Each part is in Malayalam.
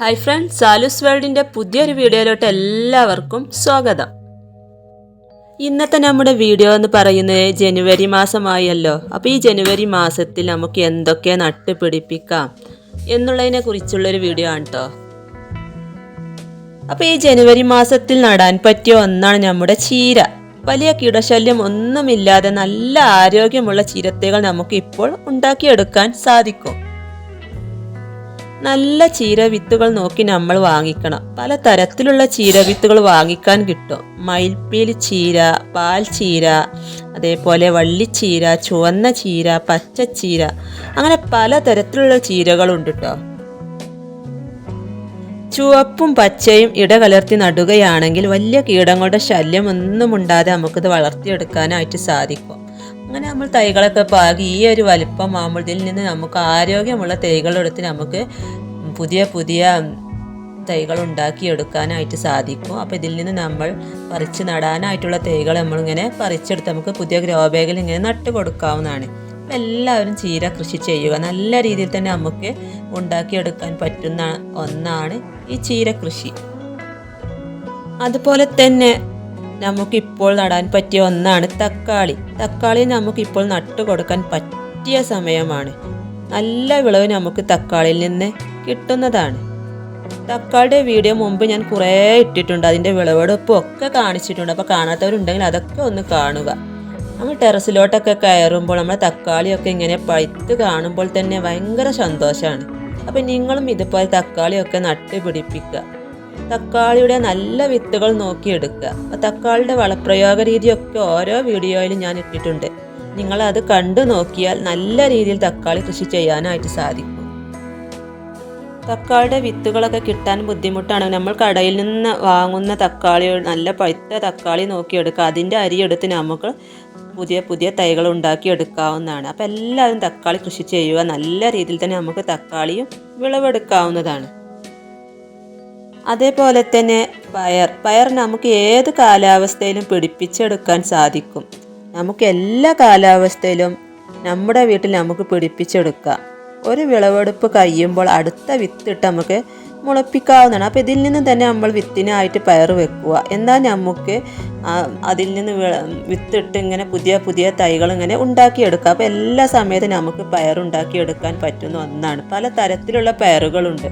ഹായ് ഫ്രണ്ട് സാലൂസ് വേൾഡിന്റെ പുതിയൊരു വീഡിയോയിലോട്ട് എല്ലാവർക്കും സ്വാഗതം. ഇന്നത്തെ നമ്മുടെ വീഡിയോ എന്ന് പറയുന്നത് ജനുവരി മാസമായല്ലോ. അപ്പോൾ ഈ ജനുവരി മാസത്തിൽ നമുക്ക് എന്തൊക്കെ നട്ടുപിടിപ്പിക്കാം എന്നുള്ളതിനെ കുറിച്ചുള്ളൊരു വീഡിയോ ആണ് കേട്ടോ അപ്പോൾ ഈ ജനുവരി മാസത്തിൽ നടാൻ പറ്റിയ ഒന്നാണ് നമ്മുടെ ചീര. വലിയ കീടശല്യം ഒന്നുമില്ലാതെ നല്ല ആരോഗ്യമുള്ള ചീരത്തൈകൾ നമുക്ക് ഇപ്പോൾ ഉണ്ടാക്കിയെടുക്കാൻ സാധിക്കും. നല്ല ചീര വിത്തുകൾ നോക്കി നമ്മൾ വാങ്ങിക്കണം. പല തരത്തിലുള്ള ചീര വിത്തുകൾ വാങ്ങിക്കാൻ കിട്ടും. മയിൽപ്പീലി ചീര പാൽ ചീര അതേപോലെ വള്ളിച്ചീര ചുവന്ന ചീര പച്ചച്ചീര അങ്ങനെ പല തരത്തിലുള്ള ചീരകളുണ്ട് കേട്ടോ ചുവപ്പും പച്ചയും ഇടകലർത്തി നടുകയാണെങ്കിൽ വലിയ കീടങ്ങളുടെ ശല്യം ഒന്നും ഉണ്ടാതെ നമുക്കിത് വളർത്തിയെടുക്കാനായിട്ട് സാധിക്കും. അങ്ങനെ നമ്മൾ തൈകളൊക്കെ പാകി ഈ ഒരു വലിപ്പം ഇതിൽ നിന്ന് നമുക്ക് ആരോഗ്യമുള്ള തൈകളെടുത്ത് നമുക്ക് പുതിയ പുതിയ തൈകൾ ഉണ്ടാക്കിയെടുക്കാനായിട്ട് സാധിക്കും. അപ്പോൾ ഇതിൽ നിന്ന് നമ്മൾ പറിച്ച് നടാനായിട്ടുള്ള തൈകൾ നമ്മളിങ്ങനെ പറിച്ചെടുത്ത് നമുക്ക് പുതിയ ഗ്രോ ബാഗിൽ ഇങ്ങനെ നട്ട് കൊടുക്കാവുന്നതാണ്. അപ്പോൾ എല്ലാവരും ചീര കൃഷി ചെയ്യുക. നല്ല രീതിയിൽ തന്നെ നമുക്ക് ഉണ്ടാക്കിയെടുക്കാൻ പറ്റുന്ന ഒന്നാണ് ഈ ചീര കൃഷി. അതുപോലെ തന്നെ നമുക്കിപ്പോൾ നടാൻ പറ്റിയ ഒന്നാണ് തക്കാളി. തക്കാളി നമുക്കിപ്പോൾ നട്ടു കൊടുക്കാൻ പറ്റിയ സമയമാണ്. നല്ല വിളവ് നമുക്ക് തക്കാളിയിൽ നിന്ന് കിട്ടുന്നതാണ്. തക്കാളിയുടെ വീഡിയോ മുമ്പ് ഞാൻ കുറേ ഇട്ടിട്ടുണ്ട്. അതിന്റെ വിളവെടുപ്പും ഒക്കെ കാണിച്ചിട്ടുണ്ട്. അപ്പോൾ കാണാത്തവരുണ്ടെങ്കിൽ അതൊക്കെ ഒന്ന് കാണുക. നമ്മൾ ടെറസിലോട്ടൊക്കെ കയറുമ്പോൾ നമ്മൾ തക്കാളിയൊക്കെ ഇങ്ങനെ പഴുത്ത് കാണുമ്പോൾ തന്നെ ഭയങ്കര സന്തോഷമാണ്. അപ്പം നിങ്ങളും ഇതുപോലെ തക്കാളിയൊക്കെ നട്ട് പിടിപ്പിക്കുക തക്കാളിയുടെ നല്ല വിത്തുകൾ നോക്കിയെടുക്കുക. അപ്പോൾ തക്കാളിയുടെ വളപ്രയോഗ രീതിയൊക്കെ ഓരോ വീഡിയോയിലും ഞാൻ ഇട്ടിട്ടുണ്ട്. നിങ്ങൾ അത് കണ്ടു നോക്കിയാൽ നല്ല രീതിയിൽ തക്കാളി കൃഷി ചെയ്യാനായിട്ട് സാധിക്കും. തക്കാളിയുടെ വിത്തുകളൊക്കെ കിട്ടാൻ ബുദ്ധിമുട്ടാണ്. നമ്മൾ കടയിൽ നിന്ന് വാങ്ങുന്ന തക്കാളി നല്ല പഴുത്ത തക്കാളി നോക്കിയെടുക്കുക. അതിന്റെ അരിയെടുത്ത് നമുക്ക് പുതിയ പുതിയ തൈകൾ ഉണ്ടാക്കിയെടുക്കാവുന്നതാണ്. അപ്പോൾ എല്ലാവരും തക്കാളി കൃഷി ചെയ്യുക. നല്ല രീതിയിൽ തന്നെ നമുക്ക് തക്കാളിയും വിളവെടുക്കാവുന്നതാണ്. അതേപോലെ തന്നെ പയർ. പയർ നമുക്ക് ഏത് കാലാവസ്ഥയിലും പിടിപ്പിച്ചെടുക്കാൻ സാധിക്കും. നമുക്ക് എല്ലാ കാലാവസ്ഥയിലും നമ്മുടെ വീട്ടിൽ നമുക്ക് പിടിപ്പിച്ചെടുക്കാം. ഒരു വിളവെടുപ്പ് കഴിയുമ്പോൾ അടുത്ത വിത്തിട്ട് നമുക്ക് മുളപ്പിക്കാവുന്നതാണ്. അപ്പോൾ ഇതിൽ നിന്ന് തന്നെ നമ്മൾ വിത്തിനായിട്ട് പയർ വെക്കുക. എന്നാൽ നമുക്ക് അതിൽ നിന്ന് വിത്തിട്ട് ഇങ്ങനെ പുതിയ പുതിയ തൈകൾ ഇങ്ങനെ ഉണ്ടാക്കിയെടുക്കുക അപ്പോൾ എല്ലാ സമയത്തും നമുക്ക് പയർ ഉണ്ടാക്കിയെടുക്കാൻ പറ്റുന്ന ഒന്നാണ്. പല തരത്തിലുള്ള പയറുകളുണ്ട്.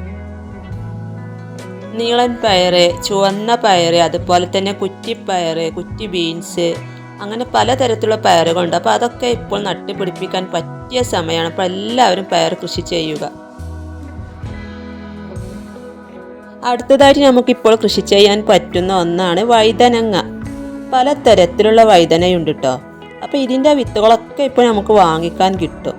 നീളൻ പയർ ചുവന്ന പയർ അതുപോലെ തന്നെ കുറ്റിപ്പയർ കുറ്റി ബീൻസ് അങ്ങനെ പലതരത്തിലുള്ള പയറുകളുണ്ട്. അപ്പോൾ അതൊക്കെ ഇപ്പോൾ നട്ടുപിടിപ്പിക്കാൻ പറ്റിയ സമയമാണ്. അപ്പോൾ എല്ലാവരും പയർ കൃഷി ചെയ്യുക. അടുത്തതായിട്ട് നമുക്കിപ്പോൾ കൃഷി ചെയ്യാൻ പറ്റുന്ന ഒന്നാണ് വഴുതനങ്ങ പലതരത്തിലുള്ള വഴുതനയുണ്ട് കേട്ടോ അപ്പോൾ ഇതിന്റെ വിത്തുകളൊക്കെ ഇപ്പോൾ നമുക്ക് വാങ്ങിക്കാൻ കിട്ടും.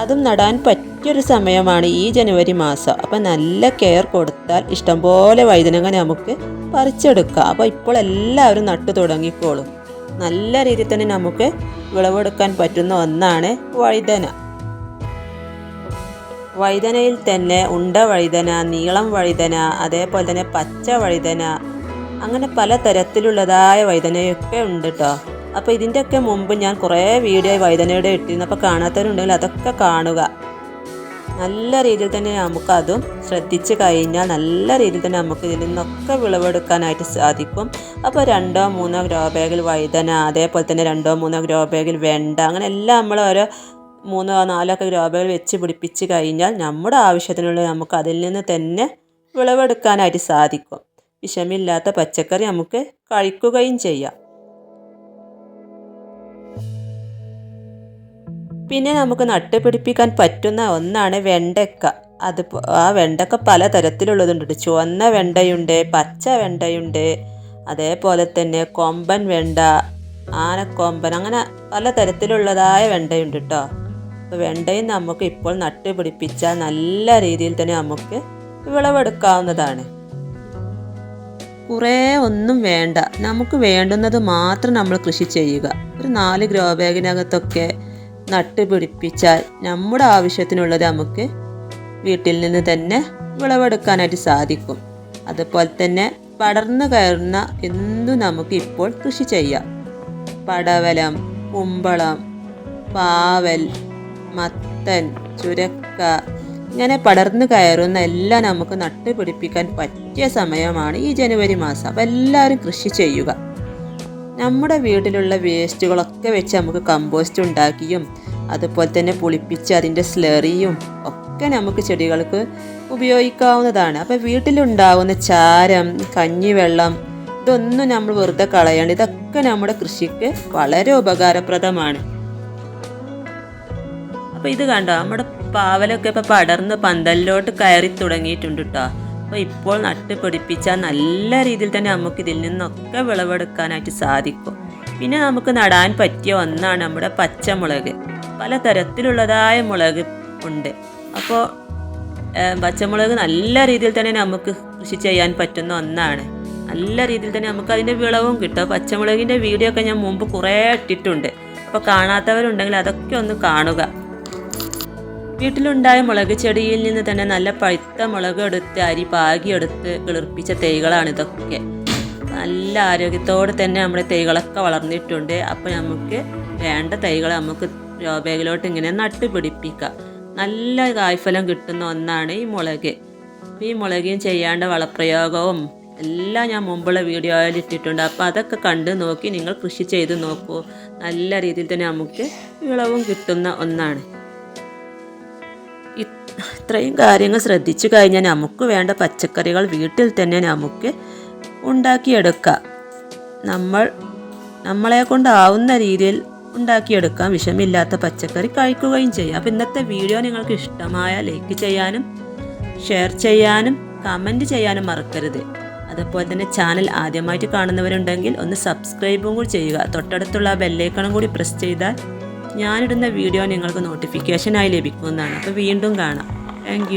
അതും നടാൻ പറ്റിയൊരു സമയമാണ് ഈ ജനുവരി മാസം. അപ്പം നല്ല കെയർ കൊടുത്താൽ ഇഷ്ടംപോലെ വൈദ്യുതങ്ങൾ നമുക്ക് പറിച്ചെടുക്കാം. അപ്പോൾ ഇപ്പോൾ എല്ലാവരും നട്ടു തുടങ്ങിക്കോളും. നല്ല രീതിയിൽ തന്നെ നമുക്ക് വിളവെടുക്കാൻ പറ്റുന്ന ഒന്നാണ് വഴുതന വഴുതനയിൽ തന്നെ ഉണ്ട വഴുതന നീളം വഴുതന അതേപോലെ തന്നെ പച്ച വഴുതന അങ്ങനെ പല തരത്തിലുള്ളതായ വഴുതനയൊക്കെ ഉണ്ട് കേട്ടോ അപ്പോൾ ഇതിന്റെയൊക്കെ മുമ്പ് ഞാൻ കുറേ വീഡിയോ വൈദനയുടെ ഇട്ടിരുന്നു. അപ്പോൾ കാണാത്തവരുണ്ടെങ്കിൽ അതൊക്കെ കാണുക. നല്ല രീതിയിൽ തന്നെ നമുക്കതും ശ്രദ്ധിച്ചു കഴിഞ്ഞാൽ നല്ല രീതിയിൽ തന്നെ നമുക്ക് ഇതിൽ നിന്നൊക്കെ വിളവെടുക്കാനായിട്ട് സാധിക്കും. അപ്പോൾ രണ്ടോ മൂന്നോ ഗ്രോ ബാഗിൽ വൈദന അതേപോലെ തന്നെ രണ്ടോ മൂന്നോ ഗ്രോ ബാഗിൽ വെണ്ട അങ്ങനെ എല്ലാം നമ്മൾ ഓരോ മൂന്നോ നാലോ ഒക്കെ ഗ്രോ ബാഗിൽ വെച്ച് പിടിപ്പിച്ച് കഴിഞ്ഞാൽ നമ്മുടെ ആവശ്യത്തിനുള്ള നമുക്ക് അതിൽ നിന്ന് തന്നെ വിളവെടുക്കാനായിട്ട് സാധിക്കും. വിഷമില്ലാത്ത പച്ചക്കറി നമുക്ക് കഴിക്കുകയും ചെയ്യാം. പിന്നെ നമുക്ക് നട്ടുപിടിപ്പിക്കാൻ പറ്റുന്ന ഒന്നാണ് വെണ്ടക്ക അത് ആ വെണ്ടക്ക പല തരത്തിലുള്ളതുണ്ട്. ചുവന്ന വെണ്ടയുണ്ട് പച്ച വെണ്ടയുണ്ട് അതേപോലെ തന്നെ കൊമ്പൻ വെണ്ട ആനക്കൊമ്പൻ അങ്ങനെ പല തരത്തിലുള്ളതായ വെണ്ടയുണ്ട് കേട്ടോ അപ്പോൾ വെണ്ടയും നമുക്ക് ഇപ്പോൾ നട്ടുപിടിപ്പിച്ചാൽ നല്ല രീതിയിൽ തന്നെ നമുക്ക് വിളവെടുക്കാവുന്നതാണ്. കുറേ ഒന്നും വേണ്ട. നമുക്ക് വേണ്ടുന്നത് മാത്രം നമ്മൾ കൃഷി ചെയ്യുക. ഒരു നാല് ഗ്രോ ബാഗിനകത്തൊക്കെ നട്ട് പിടിപ്പിച്ചാൽ നമ്മുടെ ആവശ്യത്തിനുള്ളത് നമുക്ക് വീട്ടിൽ നിന്ന് തന്നെ വിളവെടുക്കാനായിട്ട് സാധിക്കും. അതുപോലെ തന്നെ പടർന്നു കയറുന്ന എന്തും നമുക്ക് ഇപ്പോൾ കൃഷി ചെയ്യാം. പടവലം കുമ്പളം പാവൽ മത്തൻ ചുരക്ക ഇങ്ങനെ പടർന്നു കയറുന്ന എല്ലാം നമുക്ക് നട്ടുപിടിപ്പിക്കാൻ പറ്റിയ സമയമാണ് ഈ ജനുവരി മാസം. അപ്പോൾ എല്ലാവരും കൃഷി ചെയ്യുക. നമ്മുടെ വീട്ടിലുള്ള വേസ്റ്റുകളൊക്കെ വെച്ച് നമുക്ക് കമ്പോസ്റ്റ് ഉണ്ടാക്കിയും അതുപോലെ തന്നെ പുളിപ്പിച്ച് അതിന്റെ സ്ലറിയും ഒക്കെ നമുക്ക് ചെടികൾക്ക് ഉപയോഗിക്കാവുന്നതാണ്. അപ്പോൾ വീട്ടിലുണ്ടാവുന്ന ചാരം കഞ്ഞിവെള്ളം ഇതൊന്നും നമ്മൾ വെറുതെ കളയണ്ട ഇതൊക്കെ നമ്മുടെ കൃഷിക്ക് വളരെ ഉപകാരപ്രദമാണ്. അപ്പോൾ ഇത് കണ്ടോ നമ്മുടെ പാവലൊക്കെ ഇപ്പോൾ പടർന്ന് പന്തലിലോട്ട് കയറി തുടങ്ങിയിട്ടുണ്ട് കേട്ടോ അപ്പോൾ ഇപ്പോൾ നട്ട് പിടിപ്പിച്ചാൽ നല്ല രീതിയിൽ തന്നെ നമുക്ക് ഇതിൽ നിന്നൊക്കെ വിളവെടുക്കാനായിട്ട് സാധിക്കും. പിന്നെ നമുക്ക് നടാൻ പറ്റിയ ഒന്നാണ് നമ്മുടെ പച്ചമുളക്. പല തരത്തിലുള്ളതായ മുളക് ഉണ്ട്. അപ്പോൾ പച്ചമുളക് നല്ല രീതിയിൽ തന്നെ നമുക്ക് കൃഷി ചെയ്യാൻ പറ്റുന്ന ഒന്നാണ്. നല്ല രീതിയിൽ തന്നെ നമുക്ക് അതിന്റെ വിളവും കിട്ടും. പച്ചമുളകിന്റെ വീഡിയോ ഒക്കെ ഞാൻ മുമ്പ് കുറേ ഇട്ടിട്ടുണ്ട്. അപ്പോൾ കാണാത്തവരുണ്ടെങ്കിൽ അതൊക്കെ ഒന്ന് കാണുക. വീട്ടിലുണ്ടായ മുളക് ചെടിയിൽ നിന്ന് തന്നെ നല്ല പഴുത്ത മുളക് എടുത്ത് അരി പാകിയെടുത്ത് കിളിർപ്പിച്ച തൈകളാണ് ഇതൊക്കെ. നല്ല ആരോഗ്യത്തോടെ തന്നെ നമ്മുടെ തൈകളൊക്കെ വളർന്നിട്ടുണ്ട്. അപ്പോൾ നമുക്ക് വേണ്ട തൈകൾ നമുക്ക് രോബേഗിലോട്ട് ഇങ്ങനെ നട്ടുപിടിപ്പിക്കാം. നല്ല കായ്ഫലം കിട്ടുന്ന ഒന്നാണ് ഈ മുളക്. ഈ മുളകും ചെയ്യാണ്ട വളപ്രയോഗവും എല്ലാം ഞാൻ മുമ്പുള്ള വീഡിയോയിൽ ഇട്ടിട്ടുണ്ട്. അപ്പോൾ അതൊക്കെ കണ്ട് നോക്കി നിങ്ങൾ കൃഷി ചെയ്ത് നോക്കൂ. നല്ല രീതിയിൽ തന്നെ നമുക്ക് വിളവും കിട്ടുന്ന ഒന്നാണ്. ഇത്രയും കാര്യങ്ങൾ ശ്രദ്ധിച്ചു കഴിഞ്ഞാൽ നമുക്ക് വേണ്ട പച്ചക്കറികൾ വീട്ടിൽ തന്നെ നമുക്ക് ഉണ്ടാക്കിയെടുക്കാം. നമ്മൾ നമ്മളെ കൊണ്ടാവുന്ന രീതിയിൽ ഉണ്ടാക്കിയെടുക്കാം വിഷമില്ലാത്ത പച്ചക്കറി കഴിക്കുകയും ചെയ്യാം. അപ്പോൾ ഇന്നത്തെ വീഡിയോ നിങ്ങൾക്ക് ഇഷ്ടമായ ലൈക്ക് ചെയ്യാനും ഷെയർ ചെയ്യാനും കമന്റ് ചെയ്യാനും മറക്കരുത്. അതുപോലെ തന്നെ ചാനൽ ആദ്യമായിട്ട് കാണുന്നവരുണ്ടെങ്കിൽ ഒന്ന് സബ്സ്ക്രൈബും കൂടി ചെയ്യുക. തൊട്ടടുത്തുള്ള ബെല്ലേക്കണം കൂടി പ്രസ് ചെയ്താൽ ഞാനിടുന്ന വീഡിയോ നിങ്ങൾക്ക് നോട്ടിഫിക്കേഷനായി ലഭിക്കുന്നതാണ് അപ്പോൾ വീണ്ടും കാണാം. താങ്ക്